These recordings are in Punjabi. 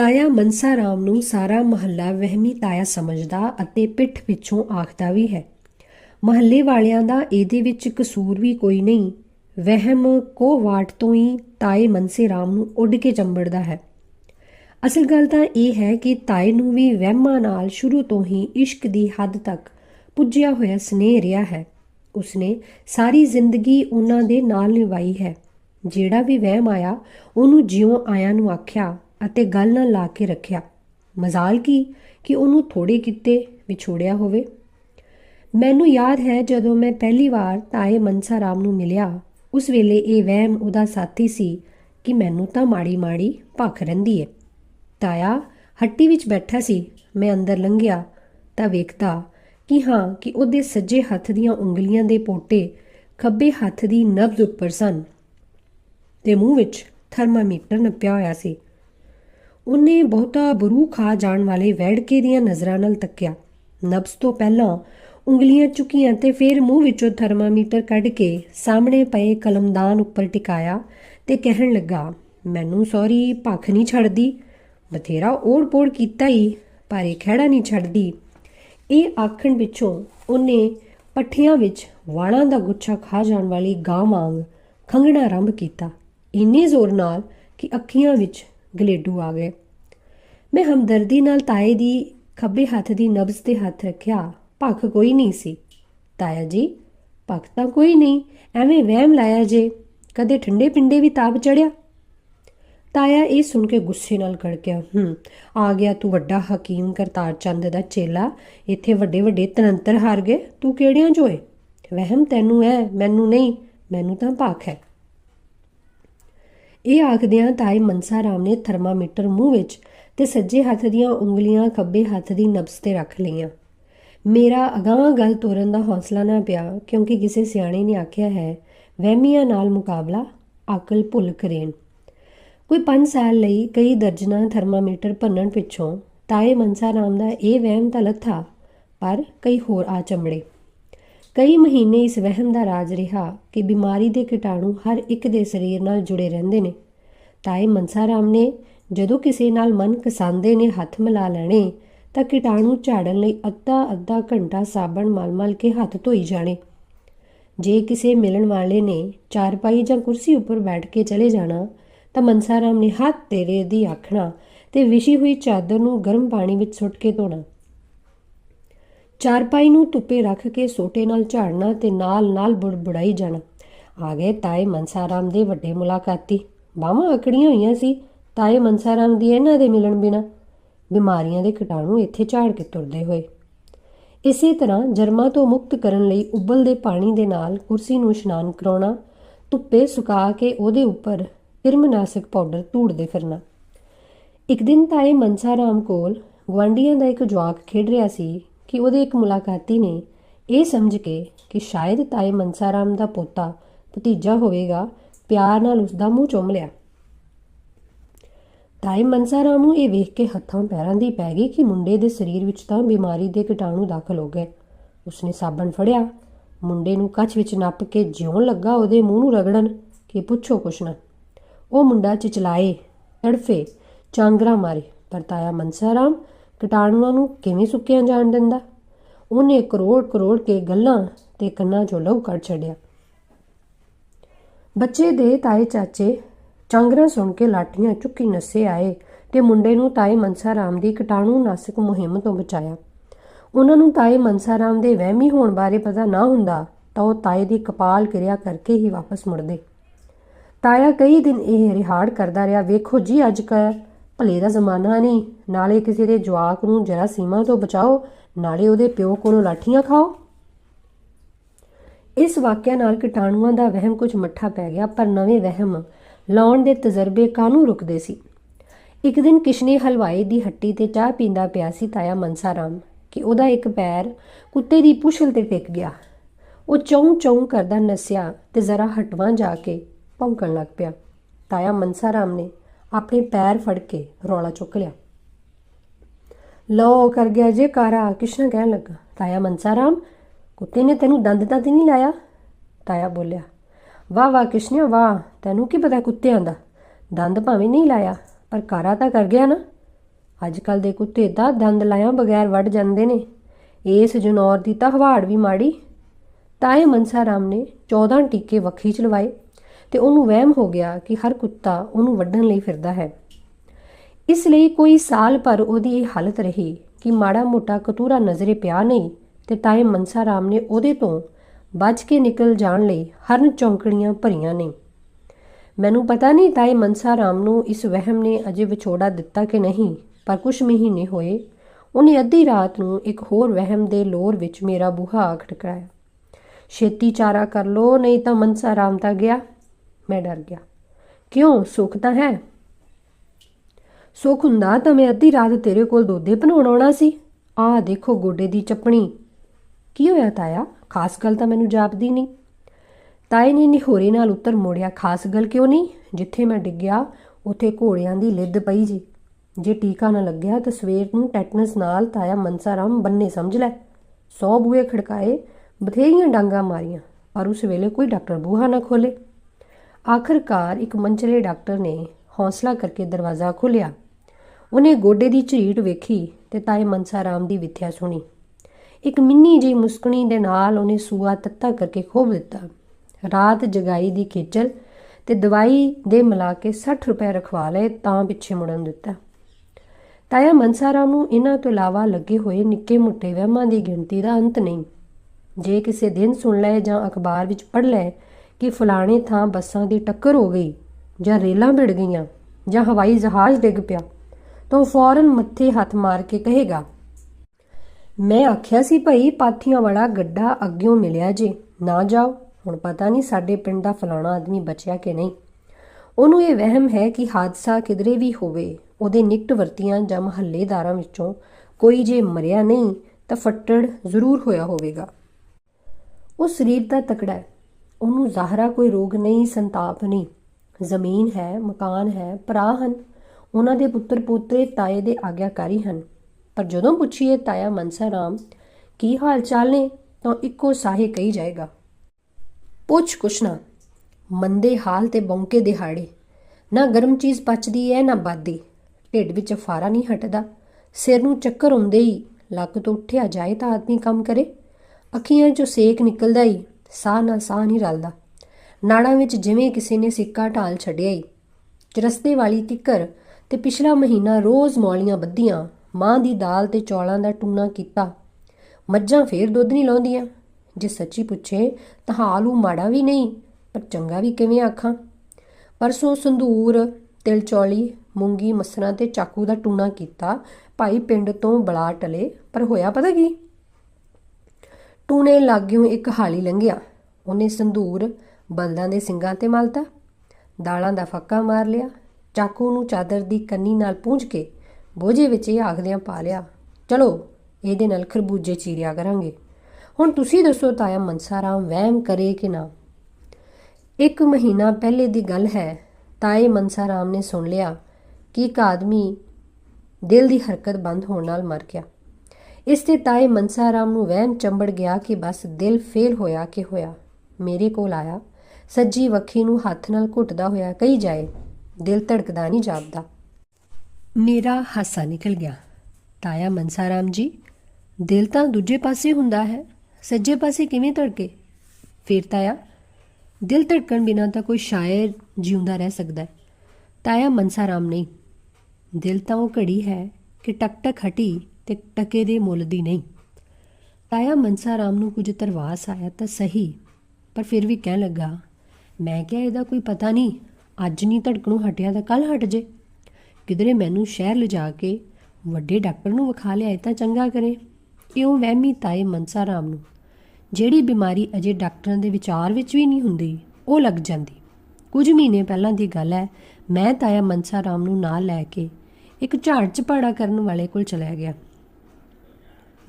ਤਾਇਆ ਮਨਸਾ ਰਾਮ ਨੂੰ ਸਾਰਾ ਮਹੱਲਾ ਵਹਿਮੀ ਤਾਇਆ ਸਮਝਦਾ ਅਤੇ ਪਿੱਠ ਪਿੱਛੋਂ ਆਖਦਾ ਵੀ ਹੈ। ਮਹੱਲੇ ਵਾਲਿਆਂ ਦਾ ਇਹਦੇ ਵਿੱਚ ਕਸੂਰ ਵੀ ਕੋਈ ਨਹੀਂ। ਵਹਿਮ ਕੋ ਵਾਟ ਤੋਂ ਹੀ ਤਾਏ ਮਨਸੇ ਰਾਮ ਨੂੰ ਉੱਡ ਕੇ ਚੰਬੜਦਾ ਹੈ। ਅਸਲ ਗੱਲ ਤਾਂ ਇਹ ਹੈ ਕਿ ਤਾਏ ਨੂੰ ਵੀ ਵਹਿਮਾਂ ਨਾਲ ਸ਼ੁਰੂ ਤੋਂ ਹੀ ਇਸ਼ਕ ਦੀ ਹੱਦ ਤੱਕ ਪੁੱਜਿਆ ਹੋਇਆ ਸਨੇਹ ਰਿਹਾ ਹੈ। ਉਸਨੇ ਸਾਰੀ ਜ਼ਿੰਦਗੀ ਉਹਨਾਂ ਦੇ ਨਾਲ ਨਿਭਾਈ ਹੈ। ਜਿਹੜਾ ਵੀ ਵਹਿਮ ਆਇਆ, ਉਹਨੂੰ ਜਿਉਂ ਆਇਆਂ ਨੂੰ ਆਖਿਆ ਅਤੇ ਗੱਲ ਨਾਲ ਲਾ ਕੇ ਰੱਖਿਆ। ਮਜ਼ਾਲ ਕੀ ਕਿ ਉਹਨੂੰ ਥੋੜੇ ਕਿਤੇ ਵਿਛੋੜਿਆ ਹੋਵੇ। ਮੈਨੂੰ ਯਾਦ ਹੈ ਜਦੋਂ ਮੈਂ ਪਹਿਲੀ ਵਾਰ ਤਾਏ ਮਨਸਾ ਰਾਮ ਨੂੰ ਮਿਲਿਆ। ਉਸ ਵੇਲੇ ਇਹ ਵਹਿਮ ਉਹਦਾ ਸਾਥੀ ਸੀ ਕਿ ਮੈਨੂੰ ਤਾਂ ਮਾੜੀ ਮਾੜੀ ਭੱਖ ਰਹਿੰਦੀ ਏ। ਤਾਇਆ ਹੱਟੀ ਵਿੱਚ ਬੈਠਾ ਸੀ। ਮੈਂ ਅੰਦਰ ਲੰਘਿਆ ਤਾਂ ਵੇਖਦਾ ਕਿ ਹਾਂ, ਕਿ ਉਹਦੇ ਸੱਜੇ ਹੱਥ ਦੀਆਂ ਉਂਗਲੀਆਂ ਦੇ ਪੋਟੇ ਖੱਬੇ ਹੱਥ ਦੀ ਨਬਜ਼ ਉੱਪਰ ਸਨ। ਤੇ ਮੂੰਹ ਵਿੱਚ ਥਰਮਾਮੀਟਰ ਨੱਪਿਆ ਹੋਇਆ ਸੀ। ਉਹਨੇ ਬਹੁਤਾ ਬਰੂ ਖਾ ਜਾਣ ਵਾਲੇ ਵੈੜਕੇ ਦੀਆਂ ਨਜ਼ਰਾਂ ਨਾਲ ਤੱਕਿਆ। ਨਬਸ ਤੋਂ ਪਹਿਲਾਂ ਉਂਗਲੀਆਂ ਚੁੱਕੀਆਂ ਤੇ ਫਿਰ ਮੂੰਹ ਵਿੱਚੋਂ ਥਰਮਾਮੀਟਰ ਕੱਢ ਕੇ ਸਾਹਮਣੇ ਪਏ ਕਲਮਦਾਨ ਉੱਪਰ ਟਿਕਾਇਆ ਤੇ ਕਹਿਣ ਲੱਗਾ, ਮੈਨੂੰ ਸੌਰੀ, ਭੱਖ ਨਹੀਂ ਛੱਡਦੀ। ਬਥੇਰਾ ਓੜ-ਪੋੜ ਕੀਤਾ ਹੀ ਪਰ ਇਹ ਖੜਾ ਨਹੀਂ ਛੱਡਦੀ। ਇਹ ਆਖਣ ਵਿੱਚੋਂ ਉਹਨੇ ਪੱਠਿਆਂ ਵਿੱਚ ਵਾਲਾਂ ਦਾ ਗੁੱਛਾ ਖਾ ਜਾਣ ਵਾਲੀ ਗਾਂ ਵਾਂਗ ਖੰਗਣਾ ਆਰੰਭ ਕੀਤਾ। ਇੰਨੇ ਜ਼ੋਰ ਨਾਲ ਕਿ ਅੱਖੀਆਂ ਵਿੱਚ ਗਲੇਡੂ ਆ ਗਏ। ਮੈਂ ਹਮਦਰਦੀ ਨਾਲ ਤਾਏ ਦੀ ਖੱਬੇ ਹੱਥ ਦੀ ਨਬਜ਼ ਤੇ ਹੱਥ ਰੱਖਿਆ। ਭੱਖ ਕੋਈ ਨਹੀਂ ਸੀ। ਤਾਇਆ ਜੀ, ਭੱਖ ਤਾਂ ਕੋਈ ਨਹੀਂ, ਐਵੇਂ ਵਹਿਮ ਲਾਇਆ ਜੇ, ਕਦੇ ਠੰਡੇ ਪਿੰਡੇ ਵੀ ਤਾਪ ਚੜਿਆ ਤਾਇਆ ਇਹ ਸੁਣ ਕੇ ਗੁੱਸੇ ਨਾਲ ਕੜਕਿਆ, ਹੂੰ, ਆ ਗਿਆ ਤੂੰ ਵੱਡਾ ਹਕੀਮ ਕਰਤਾਰ ਚੰਦ ਦਾ ਚੇਲਾ, ਇੱਥੇ ਵੱਡੇ ਵੱਡੇ ਤਨੰਤਰ ਹਾਰ ਗਏ, ਤੂੰ ਕਿਹੜਿਆਂ ਚੋਂ ਏ? ਵਹਿਮ ਤੈਨੂੰ ਹੈ ਮੈਨੂੰ ਨਹੀਂ, ਮੈਨੂੰ ਤਾਂ ਭੱਖ ਹੈ ਇਹ ਆਖਦਿਆਂ ਤਾਏ ਮਨਸਾ ਰਾਮ ਨੇ ਥਰਮਾਮੀਟਰ ਮੂੰਹ ਵਿੱਚ ਤੇ ਸੱਜੇ ਹੱਥ ਦੀਆਂ ਉਂਗਲੀਆਂ ਖੱਬੇ ਹੱਥ ਦੀ ਨਬਜ਼ ਤੇ ਰੱਖ ਲਈਆਂ। ਮੇਰਾ ਅਗਾਂਹ ਗੱਲ ਤੋਰਨ ਦਾ ਹੌਸਲਾ ਨਾ ਪਿਆ, ਕਿਉਂਕਿ ਕਿਸੇ ਸਿਆਣੇ ਨੇ ਆਖਿਆ ਹੈ, ਵਹਿਮੀਆਂ ਨਾਲ ਮੁਕਾਬਲਾ ਅਕਲ ਭੁੱਲ ਕਰੇਨ। ਕੋਈ 5 ਸਾਲ ਲਈ ਕਈ ਦਰਜਨਾਂ ਥਰਮਾਮੀਟਰ ਭੰਨਣ ਪਿੱਛੋਂ ਤਾਏ ਮਨਸਾ ਰਾਮ ਦਾ ਇਹ ਵਹਿਮ ਤਾਂ ਲੱਥਾ, ਪਰ ਕਈ ਹੋਰ ਆ ਚਮੜੇ। ਕਈ ਮਹੀਨੇ ਇਸ ਵਹਿਮ ਦਾ ਰਾਜ ਰਿਹਾ ਕਿ ਬਿਮਾਰੀ ਦੇ ਕੀਟਾਣੂ ਹਰ ਇੱਕ ਦੇ ਸਰੀਰ ਨਾਲ ਜੁੜੇ ਰਹਿੰਦੇ ਨੇ। ਤਾਏ ਮਨਸਾ ਰਾਮ ਨੇ, ਜਦੋਂ ਕਿਸੇ ਨਾਲ ਮਨ ਕਸਾਂਦੇ ਨੇ, ਹੱਥ ਮਿਲਾ ਲੈਣੇ, ਤਾਂ ਕੀਟਾਣੂ ਝਾੜਨ ਲਈ ਅੱਧਾ ਅੱਧਾ ਘੰਟਾ ਸਾਬਣ ਮਲ-ਮਲ ਕੇ ਹੱਥ ਧੋਈ ਜਾਣੇ। ਜੇ ਕਿਸੇ ਮਿਲਣ ਵਾਲੇ ਨੇ ਚਾਰਪਾਈ ਜਾਂ ਕੁਰਸੀ ਉੱਪਰ ਬੈਠ ਕੇ ਚਲੇ ਜਾਣਾ, ਤਾਂ ਮਨਸਾ ਰਾਮ ਨੇ ਹੱਥ ਤੇਰੇ ਦੀ ਆਖਣਾ ਤੇ ਵਿਸ਼ੀ ਹੋਈ ਚਾਦਰ ਨੂੰ ਗਰਮ ਪਾਣੀ ਵਿੱਚ ਸੁੱਟ ਕੇ ਧੋਣਾ। ਚਾਰਪਾਈ ਨੂੰ ਧੁੱਪੇ ਰੱਖ ਕੇ ਸੋਟੇ ਨਾਲ ਝਾੜਨਾ ਤੇ ਨਾਲ-ਨਾਲ ਬੁੜਬੁੜਾਈ ਜਾਣਾ। ਆ ਗਏ ਤਾਏ ਮਨਸਾਰਾਮ ਦੇ ਵੱਡੇ ਮੁਲਾਕਾਤੀ। ਬਾਹਾਂ ਅਕੜੀਆਂ ਹੋਈਆਂ ਸੀ ਤਾਏ ਮਨਸਾਰਾਮ ਦੀ ਇਹਨਾਂ ਦੇ ਮਿਲਣ ਬਿਨਾ। ਬਿਮਾਰੀਆਂ ਦੇ ਕੀਟਾਣੂ ਇੱਥੇ ਝਾੜ ਕੇ ਤੁਰਦੇ ਹੋਏ। ਇਸੇ ਤਰ੍ਹਾਂ ਜਰਮਾਂ ਤੋਂ ਮੁਕਤ ਕਰਨ ਲਈ ਉਬਲਦੇ ਪਾਣੀ ਦੇ ਨਾਲ ਕੁਰਸੀ ਨੂੰ ਇਸ਼ਨਾਨ ਕਰਾਉਣਾ, ਧੁੱਪੇ ਸੁਕਾ ਕੇ ਉਹਦੇ ਉੱਪਰ ਕਿਰਮਨਾਸ਼ਕ ਪਾਊਡਰ ਧੂੜਦੇ ਫਿਰਨਾ। ਇੱਕ ਦਿਨ ਤਾਏ ਮਨਸਾਰਾਮ ਕੋਲ ਗਵਾਂਡੀਆਂ ਦਾ ਇੱਕ ਜਵਾਕ ਖੇਡ ਰਿਹਾ ਸੀ। ਕਿ ਉਹਦੇ ਇੱਕ ਮੁਲਾਕਾਤੀ ਨੇ ਇਹ ਸਮਝ ਕੇ ਕਿ ਸ਼ਾਇਦ ਤਾਏ ਮਨਸਾਰਾਮ ਦਾ ਪੋਤਾ ਭਤੀਜਾ ਹੋਵੇਗਾ, ਪਿਆਰ ਨਾਲ ਉਸ ਦਾ ਮੂੰਹ ਚੁੰਮ ਲਿਆ। ਤਾਏ ਮਨਸਾਰਾਮ ਨੂੰ ਇਹ ਵੇਖ ਕੇ ਹੱਥਾਂ ਪੈਰਾਂ ਦੀ ਪੈ ਗਈ ਕਿ ਮੁੰਡੇ ਦੇ ਸਰੀਰ ਵਿੱਚ ਤਾਂ ਬਿਮਾਰੀ ਦੇ ਕੀਟਾਣੂ ਦਾਖਲ ਹੋ ਗਏ। ਉਸਨੇ ਸਾਬਣ ਫੜਿਆ। ਮੁੰਡੇ ਨੂੰ ਕੱਚ ਵਿੱਚ ਨੱਪ ਕੇ ਜਿਉਂ ਲੱਗਾ, ਉਹਦੇ ਮੂੰਹ ਨੂੰ ਰਗੜਨ ਕਿ ਪੁੱਛੋ ਕੁਛ ਨਾ। ਉਹ ਮੁੰਡਾ ਚਿਚਲਾਏ, ਤੜਫੇ, ਚਾਂਗਰਾ ਮਾਰੇ, ਪਰ ਤਾਇਆ ਮਨਸਾਰਾਮ ਕੀਟਾਣੂਆਂ ਨੂੰ ਕਿਵੇਂ ਸੁੱਕਿਆ ਜਾਣ ਦਿੰਦਾ? ਉਹਨੇ ਕਰੋੜ ਕਰੋੜ ਕੇ ਗੱਲਾਂ ਤੇ ਕੰਨਾਂ 'ਚੋਂ ਲਹੂ ਕੱਢ ਛੱਡਿਆ। ਬੱਚੇ ਦੇ ਤਾਏ ਚਾਚੇ ਚਾਂਗਰਾ ਸੁਣ ਕੇ ਲਾਠੀਆਂ ਚੁੱਕੀ ਨੱਸੇ ਆਏ ਤੇ ਮੁੰਡੇ ਨੂੰ ਤਾਏ ਮਨਸਾ ਰਾਮ ਦੀ ਕੀਟਾਣੂ ਨਾਸਿਕ ਮੁਹਿੰਮ ਤੋਂ ਬਚਾਇਆ। ਉਹਨਾਂ ਨੂੰ ਤਾਏ ਮਨਸਾ ਰਾਮ ਦੇ ਵਹਿਮੀ ਹੋਣ ਬਾਰੇ ਪਤਾ ਨਾ ਹੁੰਦਾ ਤਾਂ ਉਹ ਤਾਏ ਦੀ ਕਪਾਲ ਕਿਰਿਆ ਕਰਕੇ ਹੀ ਵਾਪਸ ਮੁੜਦੇ। ਤਾਇਆ ਕਈ ਦਿਨ ਇਹ ਰਿਹਾੜ ਕਰਦਾ ਰਿਹਾ, ਵੇਖੋ ਜੀ, ਅੱਜ ਕੱਲ੍ਹ ਭਲੇ ਦਾ ਜ਼ਮਾਨਾ ਨਹੀਂ। ਨਾਲੇ ਕਿਸੇ ਦੇ ਜਵਾਕ ਨੂੰ ਜਰਾ ਸੀਮਾ ਤੋਂ ਬਚਾਓ, ਨਾਲੇ ਉਹਦੇ ਪਿਓ ਕੋਲੋਂ ਲਾਠੀਆਂ ਖਾਓ। ਇਸ ਵਾਕਿਆ ਨਾਲ ਕੀਟਾਣੂਆਂ ਦਾ ਵਹਿਮ ਕੁਝ ਮੱਠਾ ਪੈ ਗਿਆ, ਪਰ ਨਵੇਂ ਵਹਿਮ ਲਾਉਣ ਦੇ ਤਜਰਬੇ ਕਾਨੂੰ ਰੁਕਦੇ ਸੀ? ਇੱਕ ਦਿਨ ਕਿਸ਼ਨੇ ਹਲਵਾਈ ਦੀ ਹੱਟੀ ਤੇ ਚਾਹ ਪੀਂਦਾ ਪਿਆ ਸੀ ਤਾਇਆ ਮਨਸਾਰਾਮ ਕਿ ਉਹਦਾ ਇੱਕ ਪੈਰ ਕੁੱਤੇ ਦੀ ਪੁਛਲ ਤੇ ਟਿਕ ਗਿਆ। ਉਹ ਚੌਂ ਚੌਂ ਕਰਦਾ ਨਸਿਆ ਤੇ ਜ਼ਰਾ ਹਟਵਾਂ ਜਾ ਕੇ ਭੌਂਕਣ ਲੱਗ ਪਿਆ। ਤਾਇਆ ਮਨਸਾਰਾਮ ਨੇ ਆਪਣੇ ਪੈਰ ਫੜ ਕੇ ਰੌਲਾ ਚੁੱਕ ਲਿਆ। ਲੋ ਕਰ ਗਿਆ ਜੇ ਕਾਰਾ, ਕਿਸ਼ਨ ਕਹਿਣ ਲੱਗਾ। ਤਾਇਆ ਮਨਸਾਰਾਮ ਕੁੱਤੇ ਨੇ ਤੈਨੂੰ ਦੰਦ ਤਾਂ ਤੇ ਨਹੀਂ ਲਾਇਆ? ਤਾਇਆ ਬੋਲਿਆ, ਵਾਹ ਵਾਹ ਕਿਸ਼ਨਿਆ, ਵਾਹ, ਤੈਨੂੰ ਕੀ ਪਤਾ ਕੁੱਤਿਆਂ ਦਾ? ਦੰਦ ਭਾਵੇਂ ਨਹੀਂ ਲਾਇਆ, ਪਰ ਕਾਰਾ ਤਾਂ ਕਰ ਗਿਆ ਨਾ। ਅੱਜ ਕੱਲ ਦੇ ਕੁੱਤੇ ਦਾ ਦੰਦ ਲਾਇਆ ਬਗੈਰ ਵੱਢ ਜਾਂਦੇ ਨੇ। ਇਸ ਜਨੌਰ ਦੀ ਤਾਂ ਹਵਾੜ ਵੀ ਮਾੜੀ। ਤਾਏ ਮਨਸਾ ਰਾਮ ਨੇ 14 ਟੀਕੇ ਵੱਖੀ ਚਲਵਾਏ। ਤੇ ਉਹਨੂੰ ਵਹਿਮ ਹੋ ਗਿਆ ਕਿ ਹਰ ਕੁੱਤਾ ਉਹਨੂੰ ਵੱਢਣ ਲਈ ਫਿਰਦਾ ਹੈ। ਇਸ ਲਈ ਕੋਈ ਸਾਲ ਭਰ ਉਹਦੀ ਇਹ ਹਾਲਤ ਰਹੀ ਕਿ ਮਾੜਾ ਮੋਟਾ ਕਤੂਰਾ ਨਜ਼ਰੇ ਪਿਆ ਨਹੀਂ ਤੇ ਤਾਏ ਮਨਸਾ ਰਾਮ ਨੇ ਉਹਦੇ ਤੋਂ ਬਚ ਕੇ ਨਿਕਲ ਜਾਣ ਲਈ ਹਰਨ ਚੌਂਕੜੀਆਂ ਭਰੀਆਂ ਨਹੀਂ ਮੈਨੂੰ ਪਤਾ ਨਹੀਂ ਤਾਏ ਮਨਸਾ ਰਾਮ ਨੂੰ ਇਸ ਵਹਿਮ ਨੇ ਅਜੇ ਵਿਛੋੜਾ ਦਿੱਤਾ ਕਿ ਨਹੀਂ, ਪਰ ਕੁਝ ਮਹੀਨੇ ਹੋਏ, ਉਹਨੇ ਅੱਧੀ ਰਾਤ ਨੂੰ ਇੱਕ ਹੋਰ ਵਹਿਮ ਦੇ ਲੋਰ ਵਿੱਚ ਮੇਰਾ ਬੂਹਾ ਖੜਕਾਇਆ ਛੇਤੀ ਚਾਰਾ ਕਰ ਲੋ ਨਹੀਂ ਤਾਂ ਮਨਸਾ ਰਾਮ ਤਾਂ ਗਿਆ। ਮੈਂ ਡਰ ਗਿਆ। ਕਿਉਂ? ਸੁੱਖ ਤਾਂ ਹੈ। ਸੁੱਖ ਹੁੰਦਾ ਤਾਂ ਮੈਂ ਅੱਧੀ ਰਾਤ ਤੇਰੇ ਕੋਲ ਦੋਦੇ ਬਣਾਉਣ ਆਉਣਾ ਸੀ। ਆਹ ਦੇਖੋ ਗੋਡੇ ਦੀ ਚੱਪਣੀ। ਕੀ ਹੋਇਆ ਤਾਇਆ? ਖਾਸ ਗੱਲ ਤਾਂ ਮੈਨੂੰ ਜਾਪਦੀ ਨਹੀਂ। ਤਾਏ ਨੇ ਨਿਹੋਰੇ ਨਾਲ ਉੱਤਰ ਮੋੜਿਆ, ਖਾਸ ਗੱਲ ਕਿਉਂ ਨਹੀਂ? ਜਿੱਥੇ ਮੈਂ ਡਿੱਗਿਆ, ਉੱਥੇ ਘੋੜਿਆਂ ਦੀ ਲਿੱਦ ਪਈ ਜੀ। ਜੇ ਟੀਕਾ ਨਾ ਲੱਗਿਆ ਤਾਂ ਸਵੇਰ ਨੂੰ ਟੈਟਨਸ ਨਾਲ ਤਾਇਆ ਮਨਸਾਰਾਮ ਬੰਨੇ ਸਮਝ ਲੈ। ਸੌ ਬੂਹੇ ਖੜਕਾਏ, ਬਥੇਰੀਆਂ ਡਾਂਗਾ ਮਾਰੀਆਂ, ਪਰ ਉਸ ਵੇਲੇ ਕੋਈ ਡਾਕਟਰ ਬੂਹਾ ਨਾ ਖੋਲੇ ਆਖਰਕਾਰ ਇੱਕ ਮੰਚਲੇ ਡਾਕਟਰ ਨੇ ਹੌਸਲਾ ਕਰਕੇ ਦਰਵਾਜ਼ਾ ਖੋਲ੍ਹਿਆ। ਉਹਨੇ ਗੋਡੇ ਦੀ ਝਰੀਟ ਵੇਖੀ ਤੇ ਤਾਏ ਮਨਸਾ ਰਾਮ ਦੀ ਵਿਥਿਆ ਸੁਣੀ। ਇੱਕ ਮਿੰਨੀ ਜਿਹੀ ਮੁਸਕਣੀ ਦੇ ਨਾਲ ਉਹਨੇ ਸੂਆ ਤੱਤਾ ਕਰਕੇ ਖੋਬ ਦਿੱਤਾ। ਰਾਤ ਜਗਾਈ ਦੀ ਖੇਚਲ ਤੇ ਦਵਾਈ ਦੇ ਮਿਲਾ ਕੇ 60 ਰੁਪਏ ਰਖਵਾ ਲਏ ਤਾਂ ਪਿੱਛੇ ਮੁੜਨ ਦਿੱਤਾ। ਤਾਇਆ ਮਨਸਾਰਾਮ ਨੂੰ ਇਹਨਾਂ ਤੋਂ ਇਲਾਵਾ ਲੱਗੇ ਹੋਏ ਨਿੱਕੇ ਮੁੱਟੇ ਵਹਿਮਾਂ ਦੀ ਗਿਣਤੀ ਦਾ ਅੰਤ ਨਹੀਂ। ਜੇ ਕਿਸੇ ਦਿਨ ਸੁਣ ਲਏ ਜਾਂ ਅਖਬਾਰ ਵਿੱਚ ਪੜ੍ਹ ਲਏ ਕਿ ਫਲਾਣੇ ਥਾਂ ਬੱਸਾਂ ਦੀ ਟੱਕਰ ਹੋ ਗਈ ਜਾਂ ਰੇਲਾਂ ਭਿੜ ਗਈਆਂ ਜਾਂ ਹਵਾਈ ਜਹਾਜ਼ ਡਿੱਗ ਪਿਆ ਤਾਂ ਉਹ ਫੌਰਨ ਮੱਥੇ ਹੱਥ ਮਾਰ ਕੇ ਕਹੇਗਾ, ਮੈਂ ਆਖਿਆ ਸੀ ਭਾਈ ਪਾਥੀਆਂ ਵਾਲਾ ਗੱਡਾ ਅੱਗਿਓਂ ਮਿਲਿਆ ਜੇ, ਨਾ ਜਾਓ। ਹੁਣ ਪਤਾ ਨਹੀਂ ਸਾਡੇ ਪਿੰਡ ਦਾ ਫਲਾਣਾ ਆਦਮੀ ਬਚਿਆ ਕਿ ਨਹੀਂ। ਉਹਨੂੰ ਇਹ ਵਹਿਮ ਹੈ ਕਿ ਹਾਦਸਾ ਕਿਧਰੇ ਵੀ ਹੋਵੇ, ਉਹਦੇ ਨਿਕਟ ਵਰਤੀਆਂ ਜਾਂ ਮਹੱਲੇਦਾਰਾਂ ਵਿੱਚੋਂ ਕੋਈ ਜੇ ਮਰਿਆ ਨਹੀਂ ਤਾਂ ਫੱਟੜ ਜ਼ਰੂਰ ਹੋਇਆ ਹੋਵੇਗਾ। ਉਹ ਸਰੀਰ ਦਾ ਤਕੜਾ ਹੈ। ਉਹਨੂੰ ਜ਼ਾਹਰਾ ਕੋਈ ਰੋਗ ਨਹੀਂ, ਸੰਤਾਪ ਨਹੀਂ। ਜ਼ਮੀਨ ਹੈ, ਮਕਾਨ ਹੈ ਭਰਾ ਹਨ। ਉਹਨਾਂ ਦੇ ਪੁੱਤਰ ਪੋਤਰੇ, ਤਾਏ ਦੇ ਆਗਿਆਕਾਰੀ ਹਨ। ਪਰ ਜਦੋਂ ਪੁੱਛੀਏ ਤਾਇਆ ਮਨਸਾ ਰਾਮ, ਕੀ ਹਾਲ ਚਾਲ ਨੇ, ਤਾਂ ਇੱਕੋ ਸਾਹੇ ਕਹੀ ਜਾਏਗਾ, ਪੁੱਛ ਕੁਛ ਨਾ, ਮੰਦੇ ਹਾਲ ਤੇ ਬੌਂਕੇ ਦਿਹਾੜੇ। ਨਾ ਗਰਮ ਚੀਜ਼ ਪਚਦੀ ਐ, ਨਾ ਬਾਦੀ। ਢਿੱਡ ਵਿੱਚ ਫਾਰਾ ਨਹੀਂ ਹਟਦਾ। ਸਿਰ ਨੂੰ ਚੱਕਰ ਆਉਂਦੇ ਹੀ ਲੱਕ ਤੋਂ ਉੱਠਿਆ ਜਾਏ ਤਾਂ ਆਦਮੀ ਕੰਮ ਕਰੇ। ਅੱਖੀਆਂ 'ਚੋਂ ਸੇਕ ਨਿਕਲਦਾ ਹੀ ਸਾਹ ਨਾਲ ਸਾਹ ਨਹੀਂ ਰਲਦਾ। ਨਾੜਾਂ ਵਿੱਚ ਜਿਵੇਂ ਕਿਸੇ ਨੇ ਸਿੱਕਾ ਢਾਲ ਛੱਡਿਆ ਹੀ ਚਰਸਤੇ ਵਾਲੀ ਕਿੱਕਰ ਤੇ ਪਿਛਲਾ ਮਹੀਨਾ ਰੋਜ਼ ਮੌਲੀਆਂ ਬੱਧੀਆਂ, ਮਾਂ ਦੀ ਦਾਲ ਤੇ ਚੌਲਾਂ ਦਾ ਟੂਣਾ ਕੀਤਾ। ਮੱਝਾਂ ਫੇਰ ਦੁੱਧ ਨਹੀਂ ਲਾਉਂਦੀਆਂ। ਜੇ ਸੱਚੀ ਪੁੱਛੇ ਤਾਂ ਹਾਲੂ ਮਾੜਾ ਵੀ ਨਹੀਂ, ਪਰ ਚੰਗਾ ਵੀ ਕਿਵੇਂ ਆਖਾਂ? ਪਰਸੋਂ ਸੰਧੂਰ ਤਿਲ ਚੌਲੀ, ਮੂੰਗੀ ਮਸਰਾਂ ਤੇ ਚਾਕੂ ਦਾ ਟੂਣਾ ਕੀਤਾ, ਭਾਈ ਪਿੰਡ ਤੋਂ ਬਲਾ ਟਲੇ, ਪਰ ਹੋਇਆ ਪਤਾ ਕੀ? ਟੂਣੇ ਲਾਗਿਓ ਇੱਕ ਹਾਲੀ ਲੰਘਿਆ। ਉਹਨੇ ਸੰਧੂਰ, ਬਲਦਾਂ ਦੇ ਸਿੰਗਾਂ ਤੇ ਮਲਤਾ, ਦਾਲਾਂ ਦਾ ਫੱਕਾ ਮਾਰ ਲਿਆ, ਚਾਕੂ ਨੂੰ ਚਾਦਰ ਦੀ ਕੰਨੀ ਨਾਲ ਪੂੰਝ ਕੇ ਬੋਝੇ ਵਿੱਚ ਇਹ ਆਖਦਿਆਂ ਪਾ ਲਿਆ, ਚਲੋ, ਇਹਦੇ ਨਾਲ ਖਰਬੂਜੇ ਚੀਰਿਆ ਕਰਾਂਗੇ। ਹੁਣ ਤੁਸੀਂ ਦੱਸੋ ਤਾਇਆ ਮਨਸਾਰਾਮ ਵਹਿਮ ਕਰੇ ਕਿ ਨਾ? ਇੱਕ ਮਹੀਨਾ ਪਹਿਲੇ ਦੀ ਗੱਲ ਹੈ, ਤਾਏ ਮਨਸਾਰਾਮ ਨੇ ਸੁਣ ਲਿਆ ਕਿ ਇੱਕ ਆਦਮੀ ਦਿਲ ਦੀ ਹਰਕਤ ਬੰਦ ਹੋਣ ਨਾਲ ਮਰ ਗਿਆ। ਇਸ ਤੇ ਤਾਏ ਮਨਸਾ ਰਾਮ ਨੂੰ ਵਹਿਮ ਚੰਬੜ ਗਿਆ ਕਿ ਬਸ ਦਿਲ ਫੇਲ ਹੋਇਆ ਕਿ ਹੋਇਆ। ਮੇਰੇ ਕੋਲ ਆਇਆ। ਸੱਜੀ ਵੱਖੀ ਨੂੰ ਹੱਥ ਨਾਲ ਘੁੱਟਦਾ ਹੋਇਆ ਕਹੀ ਜਾਏ, ਦਿਲ ਧੜਕਦਾ ਨਹੀਂ ਜਾਪਦਾ। ਮੇਰਾ ਹਾਸਾ ਨਿਕਲ ਗਿਆ। ਤਾਇਆ ਮਨਸਾਰਾਮ ਜੀ, ਦਿਲ ਤਾਂ ਦੂਜੇ ਪਾਸੇ ਹੁੰਦਾ ਹੈ, ਸੱਜੇ ਪਾਸੇ ਕਿਵੇਂ ਧੜਕੇ? ਫਿਰ ਤਾਇਆ, ਦਿਲ ਧੜਕਣ ਬਿਨਾਂ ਤਾਂ ਕੋਈ ਸ਼ਾਇਰ ਜਿਉਂਦਾ ਰਹਿ ਸਕਦਾ ਹੈ। ਤਾਇਆ ਮਨਸਾਰਾਮ ਨਹੀਂ। ਦਿਲ ਤਾਂ ਉਹ ਘੜੀ ਹੈ ਕਿ ਟਕ ਟਕ ਹਟੀ। ਤੇ ਟਕੇ ਦੇ ਮੁੱਲ ਦੀ ਨਹੀਂ। ਤਾਇਆ ਮਨਸਾ ਰਾਮ ਨੂੰ ਕੁਝ ਤਰਵਾਸ ਆਇਆ ਤਾਂ ਸਹੀ, ਪਰ ਫਿਰ ਵੀ ਕਹਿਣ ਲੱਗਾ, ਮੈਂ ਕਿਹਾ ਇਹਦਾ ਕੋਈ ਪਤਾ ਨਹੀਂ, ਅੱਜ ਨਹੀਂ ਧੜਕਣੋਂ ਹਟਿਆ ਤਾਂ ਕੱਲ ਹਟ ਜੇ। ਕਿਧਰੇ ਮੈਨੂੰ ਸ਼ਹਿਰ ਲਿਜਾ ਕੇ ਵੱਡੇ ਡਾਕਟਰ ਨੂੰ ਵਿਖਾ ਲਿਆਏ ਤਾਂ ਚੰਗਾ ਕਰੇ। ਇਹ ਉਹ ਵਹਿਮੀ ਤਾਏ ਮਨਸਾ ਰਾਮ ਨੂੰ, ਜਿਹੜੀ ਬਿਮਾਰੀ ਅਜੇ ਡਾਕਟਰਾਂ ਦੇ ਵਿਚਾਰ ਵਿੱਚ ਵੀ ਨਹੀਂ ਹੁੰਦੀ, ਉਹ ਲੱਗ ਜਾਂਦੀ। ਕੁਝ ਮਹੀਨੇ ਪਹਿਲਾਂ ਦੀ ਗੱਲ ਹੈ, ਮੈਂ ਤਾਇਆ ਮਨਸਾ ਰਾਮ ਨੂੰ ਨਾਲ ਲੈ ਕੇ ਇੱਕ ਝਾੜ ਝਪਾੜਾ ਕਰਨ ਵਾਲੇ ਕੋਲ ਚਲਿਆ ਗਿਆ।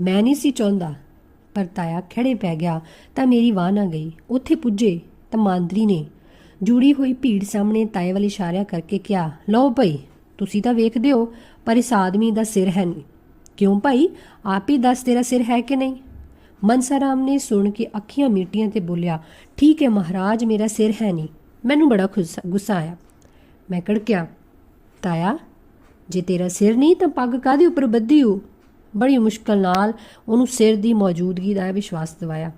ਮੈਂ ਨਹੀਂ ਸੀ ਚਾਹੁੰਦਾ। ਪਰ ਤਾਇਆ ਖੜੇ ਪੈ ਗਿਆ ਤਾਂ ਮੇਰੀ ਵਾਹ ਨਾ ਗਈ। ਉੱਥੇ ਪੁੱਜੇ ਤਾਂ ਮਾਂਦਰੀ ਨੇ ਜੁੜੀ ਹੋਈ ਭੀੜ ਸਾਹਮਣੇ ਤਾਏ ਵਾਲੇ ਇਸ਼ਾਰਿਆਂ ਕਰਕੇ ਕਿਹਾ, ਲਓ ਭਾਈ, ਤੁਸੀਂ ਤਾਂ ਵੇਖਦੇ ਹੋ, ਪਰ ਇਸ ਆਦਮੀ ਦਾ ਸਿਰ ਹੈ ਨਹੀਂ। ਕਿਉਂ ਭਾਈ? ਆਪ ਹੀ ਦੱਸ ਤੇਰਾ ਸਿਰ ਹੈ ਕਿ ਨਹੀਂ? ਮਨਸਾਰਾਮ ਨੇ ਸੁਣ ਕੇ ਅੱਖੀਆਂ ਮੀਟੀਆਂ ਤੇ ਬੋਲਿਆ, ਠੀਕ ਹੈ ਮਹਾਰਾਜ, ਮੇਰਾ ਸਿਰ ਹੈ ਨਹੀਂ। ਮੈਨੂੰ ਬੜਾ ਖੁੱਸਾ- ਗੁੱਸਾ ਆਇਆ। ਮੈਂ ਕੜਕਿਆ, ਤਾਇਆ, ਜੇ ਤੇਰਾ ਸਿਰ ਨਹੀਂ ਤਾਂ ਪੱਗ ਕਾਦੇ ਉੱਪਰ ਬੱਧੀ ਹੋ ਬੜੀ ਮੁਸ਼ਕਲ ਨਾਲ ਉਹਨੂੰ ਸਿਰ ਦੀ ਮੌਜੂਦਗੀ ਦਾ ਵਿਸ਼ਵਾਸ ਦਿਵਾਇਆ।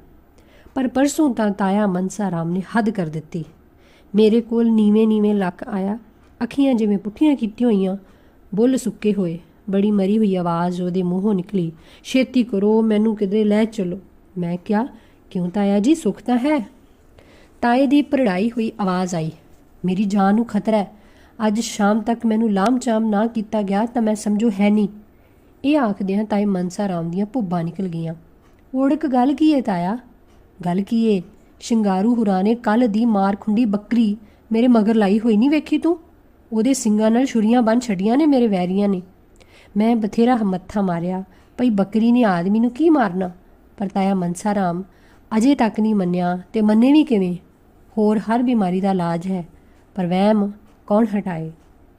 ਪਰ ਪਰਸੋਂ ਤਾਂ ਤਾਇਆ ਮਨਸਾ ਰਾਮ ਨੇ ਹੱਦ ਕਰ ਦਿੱਤੀ। ਮੇਰੇ ਕੋਲ ਨੀਵੇਂ ਨੀਵੇਂ ਲੱਕ ਆਇਆ, ਅੱਖੀਆਂ ਜਿਵੇਂ ਪੁੱਠੀਆਂ ਕੀਤੀਆਂ ਹੋਈਆਂ, ਬੁੱਲ ਸੁੱਕੇ ਹੋਏ, ਬੜੀ ਮਰੀ ਹੋਈ ਆਵਾਜ਼ ਉਹਦੇ ਮੂੰਹੋਂ ਨਿਕਲੀ, ਛੇਤੀ ਕਰੋ, ਮੈਨੂੰ ਕਿਧਰੇ ਲੈ ਚਲੋ। ਮੈਂ ਕਿਹਾ, ਕਿਉਂ ਤਾਇਆ ਜੀ, ਸੁੱਖ ਤਾਂ ਹੈ? ਤਾਏ ਦੀ ਪਰੜਾਈ ਹੋਈ ਆਵਾਜ਼ ਆਈ, ਮੇਰੀ ਜਾਨ ਨੂੰ ਖਤਰਾ ਹੈ। ਅੱਜ ਸ਼ਾਮ ਤੱਕ ਮੈਨੂੰ ਲਾਮ-ਚਾਮ ਨਾ ਕੀਤਾ ਗਿਆ ਤਾਂ ਮੈਂ ਸਮਝੋ ਹੈ ਨਹੀਂ। ਇਹ ਆਖਦਿਆਂ ਤਾਏ ਮਨਸਾ ਰਾਮ ਦੀਆਂ ਭੁੱਬਾਂ ਨਿਕਲ ਗਈਆਂ। ਓੜਕ ਗੱਲ ਕੀ ਏ ਤਾਇਆ? ਗੱਲ ਕੀ ਏ? ਸ਼ਿੰਗਾਰੂ ਹੁਰਾ ਨੇ ਕੱਲ ਦੀ ਮਾਰ ਖੁੰਡੀ ਬੱਕਰੀ ਮੇਰੇ ਮਗਰ ਲਾਈ ਹੋਈ ਨਹੀਂ ਵੇਖੀ ਤੂੰ? ਉਹਦੇ ਸਿੰਗਾਂ ਨਾਲ ਛੁਰੀਆਂ ਬੰਨ ਛੱਡੀਆਂ ਨੇ ਮੇਰੇ ਵੈਰੀਆਂ ਨੇ। ਮੈਂ ਬਥੇਰਾ ਮੱਥਾ ਮਾਰਿਆ, ਭਈ ਬੱਕਰੀ ਨੇ ਆਦਮੀ ਨੂੰ ਕੀ ਮਾਰਨਾ? ਪਰ ਤਾਇਆ ਮਨਸਾ ਰਾਮ ਅਜੇ ਤੱਕ ਨਹੀਂ ਮੰਨਿਆ ਤੇ ਮੰਨੇ ਵੀ ਕਿਵੇਂ? ਹੋਰ ਹਰ ਬਿਮਾਰੀ ਦਾ ਇਲਾਜ ਹੈ, ਪਰ ਵਹਿਮ ਕੌਣ ਹਟਾਏ?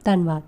ਧੰਨਵਾਦ।